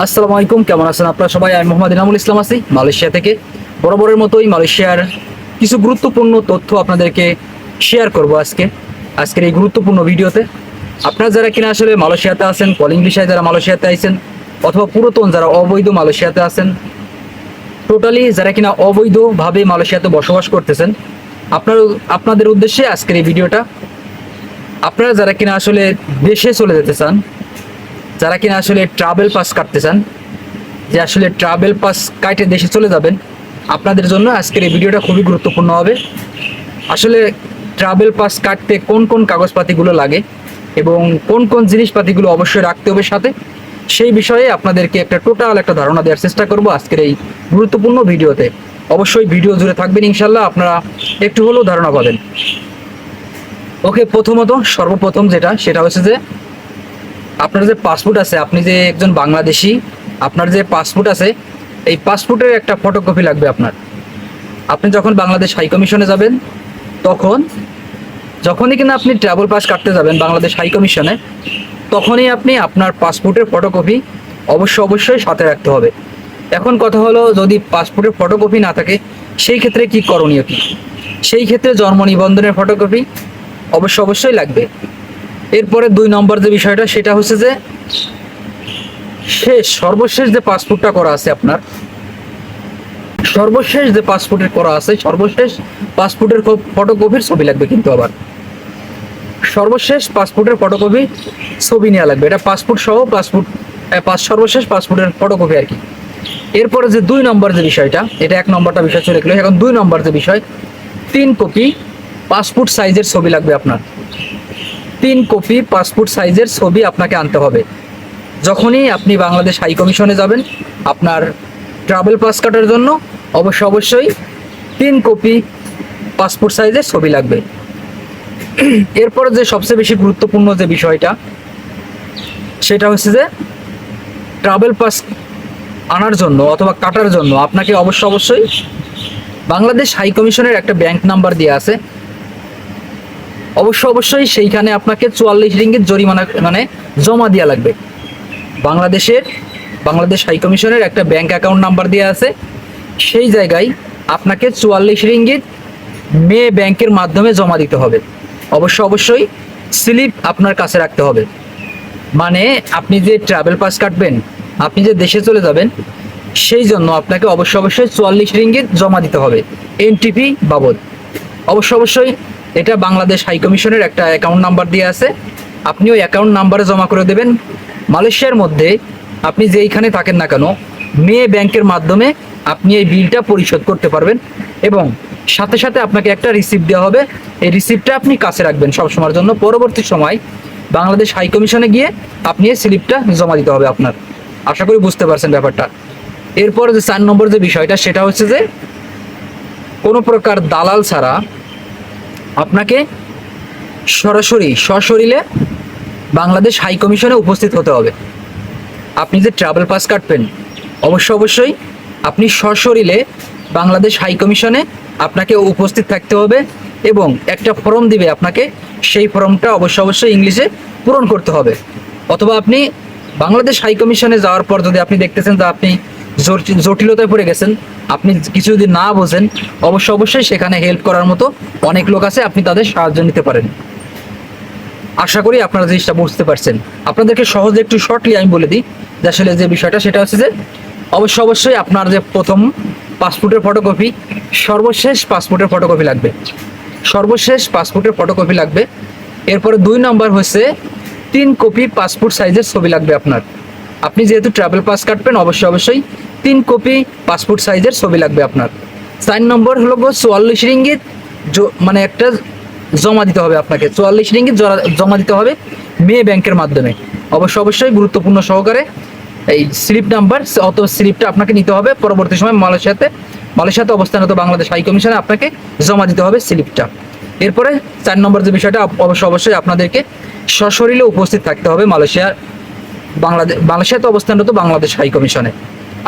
আসসালামু আলাইকুম, কেমন আছেন আপনারা সবাই? আমি মোহাম্মদ ইনামুল ইসলাম আছি মালয়েশিয়া থেকে। বরাবরের মতোই মালয়েশিয়ার কিছু গুরুত্বপূর্ণ তথ্য আপনাদেরকে শেয়ার করব আজকে, আজকের এই গুরুত্বপূর্ণ ভিডিওতে। আপনারা যারা কিনা আসলে মালয়েশিয়াতে আছেন, কলিং বিষয়ে যারা মালয়েশিয়াতে আছেন অথবা পুরাতন যারা অবৈধ মালয়েশিয়াতে আছেন টোটালি যারা কিনা অবৈধভাবে মালয়েশিয়াতে বসবাস করতেছেন আপনার আপনাদের উদ্দেশ্যে আজকের এই ভিডিওটা। আপনারা যারা কিনা আসলে দেশে চলে যেতে চান যারা কিনা আসলে ট্রাভেল পাস কাটতে চান যে আসলে ট্রাভেল পাস কাটে দেশে চলে যাবেন, আপনাদের জন্য আজকের এই ভিডিওটা খুবই গুরুত্বপূর্ণ হবে। আসলে ট্রাভেল পাস কাটতে কোন কোন কাগজপাতিগুলো লাগে এবং কোন কোন জিনিসপাতিগুলো অবশ্যই রাখতে হবে সাথে, সেই বিষয়ে আপনাদেরকে একটা টোটাল একটা ধারণা দেওয়ার চেষ্টা করব আজকের এই গুরুত্বপূর্ণ ভিডিওতে। অবশ্যই ভিডিও জুড়ে থাকবেন ইনশাল্লাহ আপনারা একটু হলেও ধারণা পাবেন। ওকে, প্রথমত, সর্বপ্রথম যেটা, সেটা হচ্ছে যে আপনার যে পাসপোর্ট আছে, আপনি যে একজন বাংলাদেশি, আপনার যে পাসপোর্ট আছে, এই পাসপোর্টের একটা ফটোকপি লাগবে আপনার। আপনি যখন বাংলাদেশ হাই কমিশনে যাবেন, তখন, যখনই কিনা আপনি ট্রাভেল পাস কাটতে যাবেন বাংলাদেশ হাই কমিশনে তখনই আপনি আপনার পাসপোর্টের ফটোকপি অবশ্য অবশ্যই সাথে রাখতে হবে। এখন কথা হলো, যদি পাসপোর্টের ফটোকপি না থাকে, সেই ক্ষেত্রে কি করণীয় কি? সেই ক্ষেত্রে জন্ম নিবন্ধনের ফটোকপি অবশ্য অবশ্যই লাগবে। এরপরে দুই নম্বর যে বিষয়টা, সেটা হচ্ছে যে শেষ, সর্বশেষ যে পাসপোর্টটা করা আছে আপনার, সর্বশেষ যে পাসপোর্টের করা আছে, সর্বশেষ পাসপোর্টের ফটোকপির ছবি লাগবে কিন্তু আবার। সর্বশেষ পাসপোর্টের ফটোকপি ছবি নেওয়া লাগবে। এটা পাসপোর্ট সহ পাসপোর্ট পাস, সর্বশেষ পাসপোর্টের ফটোকপি আর কি। এরপরে যে দুই নম্বর যে বিষয়টা, এটা এক নম্বরটা বিষয় চলে গেলো। এখন দুই নম্বর যে বিষয়, তিন কপি পাসপোর্ট সাইজের ছবি লাগবে আপনার। তিন কপি পাসপোর্ট সাইজের ছবি আপনাকে আনতে হবে। যখনই আপনি বাংলাদেশ হাই কমিশনে যাবেন, আপনার ট্রাভেল পাস কাটার জন্য অবশ্য অবশ্যই তিন কপি পাসপোর্ট সাইজের ছবি লাগবে। এরপর যে সবচেয়ে বেশি গুরুত্বপূর্ণ যে বিষয়টা, সেটা হচ্ছে যে ট্রাভেল পাস আনার জন্য অথবা কাটার জন্য আপনাকে অবশ্য অবশ্যই বাংলাদেশ হাই কমিশনের একটা ব্যাংক নাম্বার দেওয়া আছে। অবশ্য অবশ্যই সেইখানে আপনাকে চুয়াল্লিশ রিঙ্গিত জরিমানা মানে জমা দেওয়া লাগবে। বাংলাদেশের, বাংলাদেশ হাই কমিশনের একটা ব্যাংক অ্যাকাউন্ট নাম্বার দেওয়া আছে। সেই জায়গায় আপনাকে চুয়াল্লিশ রিঙ্গিত মে ব্যাংকের মাধ্যমে জমা দিতে হবে। অবশ্য অবশ্যই স্লিপ আপনার কাছে রাখতে হবে। মানে আপনি যে ট্রাভেল পাস কাটবেন, আপনি যে দেশে চলে যাবেন, সেই জন্য আপনাকে অবশ্য অবশ্যই চুয়াল্লিশ রিঙ্গিত জমা দিতে হবে। এনটিপি বাবদ। অবশ্য অবশ্যই এটা বাংলাদেশ হাই কমিশনের একটা অ্যাকাউন্ট নাম্বার দিয়ে আছে। আপনি ওই অ্যাকাউন্ট নাম্বারে জমা করে দেবেন। মালয়েশিয়ার মধ্যে আপনি যেইখানে থাকেন না কেন মেয়ে ব্যাংকের মাধ্যমে আপনি এই বিলটা পরিশোধ করতে পারবেন এবং সাথে সাথে আপনাকে একটা রিসিপ্ট দেওয়া হবে। এই রিসিপ্টটা আপনি কাছে রাখবেন সব সময়ের জন্য। পরবর্তী সময় বাংলাদেশ হাই কমিশনে গিয়ে আপনি এই স্লিপটা জমা দিতে হবে আপনার। আশা করি বুঝতে পারছেন ব্যাপারটা। এরপর যে চার নম্বর যে বিষয়টা, সেটা হচ্ছে যে কোনো প্রকার দালাল ছাড়া আপনাকে সরাসরি, সশরীরে বাংলাদেশ হাই কমিশনে উপস্থিত হতে হবে। আপনি যে ট্রাভেল পাস কাটবেন, অবশ্য অবশ্যই আপনি সশরীরে বাংলাদেশ হাই কমিশনে আপনাকে উপস্থিত থাকতে হবে এবং একটা ফর্ম দিবে আপনাকে, সেই ফর্মটা অবশ্য অবশ্যই ইংলিশে পূরণ করতে হবে। অথবা আপনি বাংলাদেশ হাই কমিশনে যাওয়ার পর যদি আপনি দেখতেছেন যে আপনি জটিলতায় পড়ে গেছেন। আপনি কিছু যদি না বোঝেন, অবশ্য অবশ্যই সেখানে হেল্প করার মতো অনেক লোক আছে, আপনি তাদের সাহায্য নিতে পারেন। আশা করি আপনারা জিনিসটা বুঝতে পারছেন। আপনাদেরকে সহজে একটু শর্টলি আমি বলে দিই, যে আসলে যে বিষয়টা, সেটা হচ্ছে যে, অবশ্য অবশ্যই আপনার যে প্রথম পাসপোর্টের ফটোকপি সর্বশেষ পাসপোর্টের ফটোকপি লাগবে। সর্বশেষ পাসপোর্টের ফটোকপি লাগবে। এরপরে দুই নম্বর হচ্ছে, তিন কপি পাসপোর্ট সাইজের ছবি লাগবে আপনার। আপনি যেহেতু ট্রাভেল পাস কাটবেন, অবশ্যই অবশ্যই তিন কপি পাসপোর্ট সাইজের ছবি লাগবে আপনার। চার নম্বর হলো গো চুয়াল্লিশ রিঙ্গিত মানে একটা জমা দিতে হবে আপনাকে। চুয়াল্লিশ রিঙ্গিত জমা দিতে হবে মে ব্যাংকের মাধ্যমে। অবশ্য অবশ্যই গুরুত্বপূর্ণ সহকারে এই স্লিপ নাম্বার অত স্লিপটা আপনাকে নিতে হবে। পরবর্তী সময় মালয়েশিয়াতে মালয়েশিয়াতে অবস্থানরত বাংলাদেশ হাই কমিশনে আপনাকে জমা দিতে হবে স্লিপটা। এরপরে চার নম্বর যে বিষয়টা অব- অবশ্য অবশ্যই আপনাদেরকে সশরীরে উপস্থিত থাকতে হবে মালয়েশিয়ার বাংলাদেশ মালয়েশিয়াতে অবস্থানরত বাংলাদেশ হাই কমিশনে।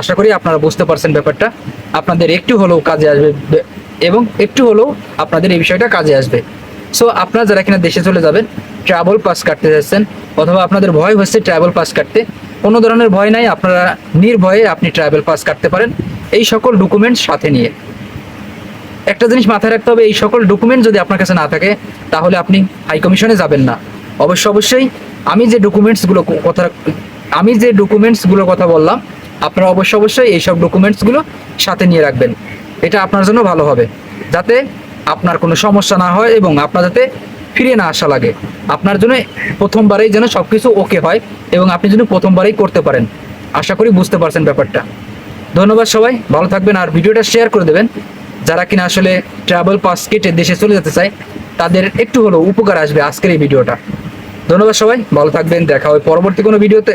আশা করি আপনারা বুঝতে পারছেন ব্যাপারটা। আপনাদের একটু হলেও কাজে আসবে এবং একটু হলেও আপনাদের এই বিষয়টা কাজে আসবে। সো আপনারা যারা কিনা দেশে চলে যাবেন ট্রাভেল পাস কাটতে যাচ্ছেন, অথবা আপনাদের ভয় হচ্ছে ট্রাভেল পাস কাটতে, কোনো ধরনের ভয় নাই, আপনারা নির্ভয়ে আপনি ট্রাভেল পাস কাটতে পারেন। এই সকল ডকুমেন্টস সাথে নিয়ে। একটা জিনিস মাথায় রাখতে হবে, এই সকল ডকুমেন্ট যদি আপনার কাছে না থাকে, তাহলে আপনি হাই কমিশনে যাবেন না। অবশ্য অবশ্যই আমি যে ডকুমেন্টসগুলো কথা, আমি যে ডকুমেন্টসগুলোর কথা বললাম আপনারা অবশ্য অবশ্যই এইসব ডকুমেন্টসগুলো সাথে নিয়ে রাখবেন। এটা আপনার জন্য ভালো হবে, যাতে আপনার কোনো সমস্যা না হয় এবং আপনার যাতে ফিরে না আসা লাগে। আপনার জন্য প্রথমবারেই যেন সব কিছু ওকে হয় এবং আপনি যেন প্রথমবারেই করতে পারেন। আশা করি বুঝতে পারছেন ব্যাপারটা। ধন্যবাদ সবাই, ভালো থাকবেন আর ভিডিওটা শেয়ার করে দেবেন। যারা কিনা আসলে ট্রাভেল পাস কেটে দেশে চলে যেতে চায়, তাদের একটু হলেও উপকার আসবে আজকের এই ভিডিওটা। ধন্যবাদ সবাই, ভালো থাকবেন, দেখা হয় পরবর্তী কোনো ভিডিওতে।